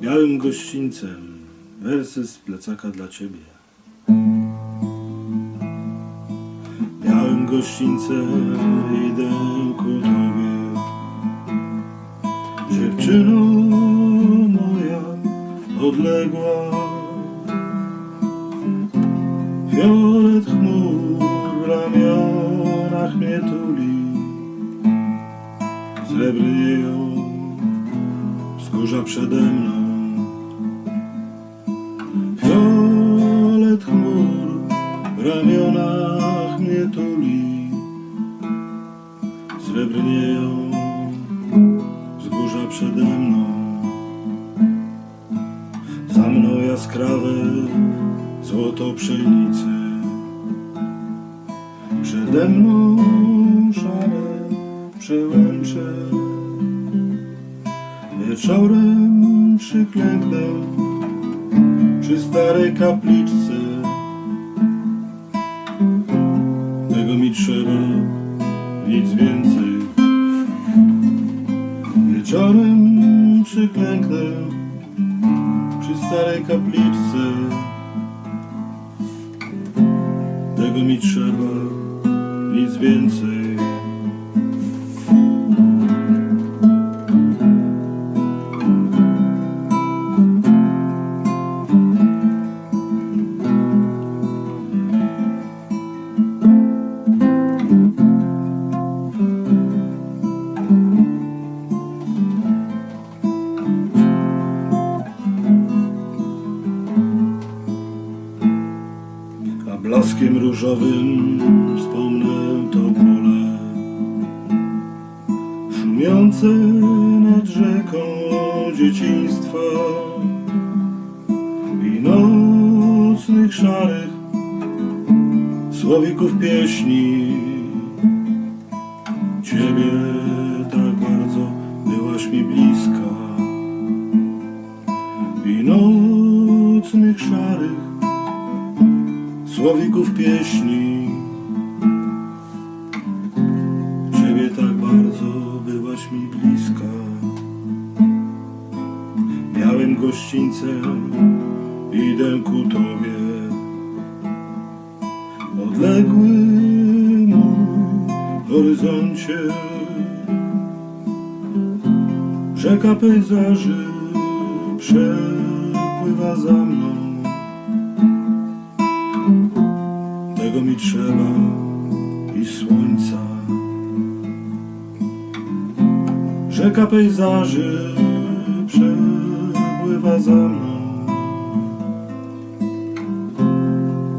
Białym gościńcem wersy z plecaka dla ciebie. Białym gościńcem idę ku tobie. Dziewczyno moja odległa. Fiolet chmur w ramionach mnie tuli. Srebrnie ją wzgórza przede mną. Ramionach mnie tuli. Srebrnieją wzgórza przede mną. Za mną jaskrawe złoto pszenicy. Przede mną szare przełęcze. Wieczorem przyklęknę przy starej kapliczce. Mi trzeba, nic więcej. Wieczorem przyklęknę przy starej kapliczce. Tego mi trzeba, nic więcej. Blaskiem różowym wspomnę to pole Szumiące nad rzeką dzieciństwa I nocnych szarych słowików pieśni. Ciebie tak bardzo byłaś mi bliska słowików pieśni. Ciebie tak bardzo byłaś mi bliska. Białym gościńcem idę ku tobie. Odległy mój horyzoncie. Rzeka pejzaży przepływa za mną. Tego mi trzeba i słońca. Rzeka pejzaży przepływa za mną.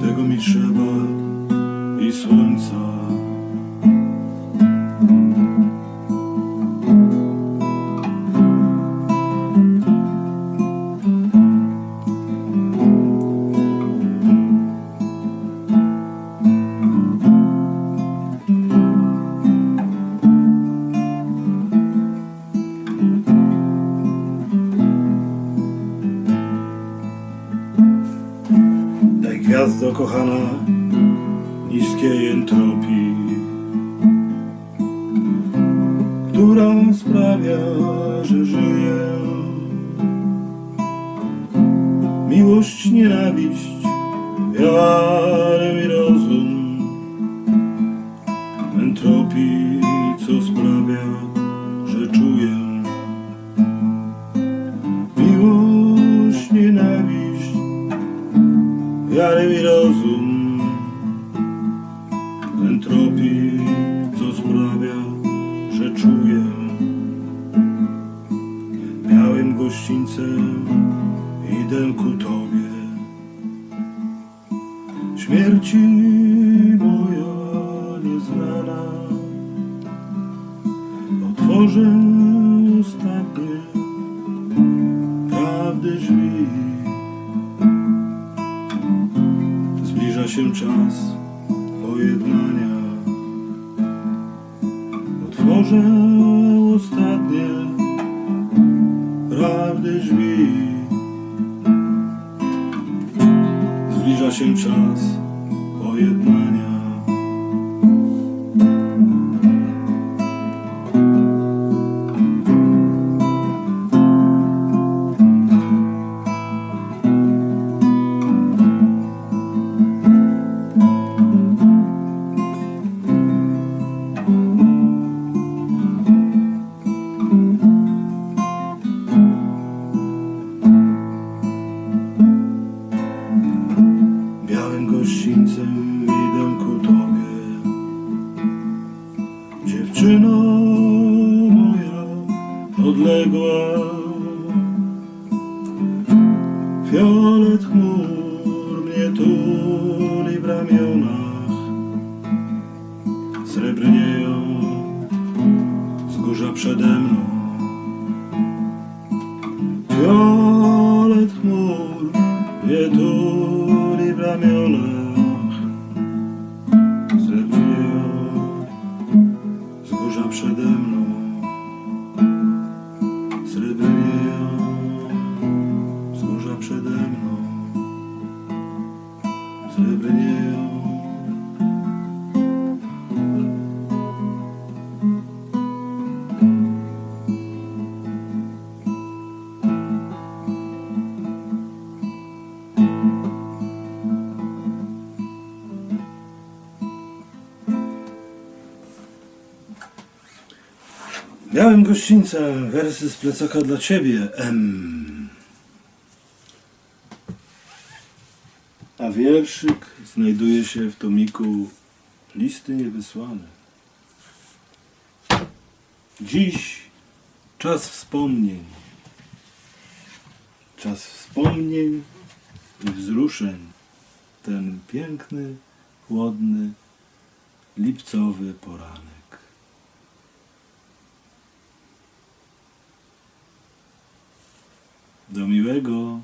Tego mi trzeba i słońca. Gwiazdo kochana niskiej entropii, która sprawia, że żyję. Miłość, nienawiść, wiarę i rozum. Entropii, gościńcem idę ku tobie. Śmierci moja nieznana otworzę ostatnie prawdy drzwi Zbliża się czas pojednania. Otworzę ostatnie prawdy drzwi. Zbliża się czas pojednania. Fiolet chmur mnie tuli w ramionach. Srebrnieją wzgórza przede mną. Fiolet chmur mnie tuli w ramionach. Miałem gościńca, wersy z plecaka dla ciebie, M. A wierszyk znajduje się w tomiku Listy niewysłane. Dziś czas wspomnień. Czas wspomnień i wzruszeń. Ten piękny, chłodny, lipcowy poranek. Do miłego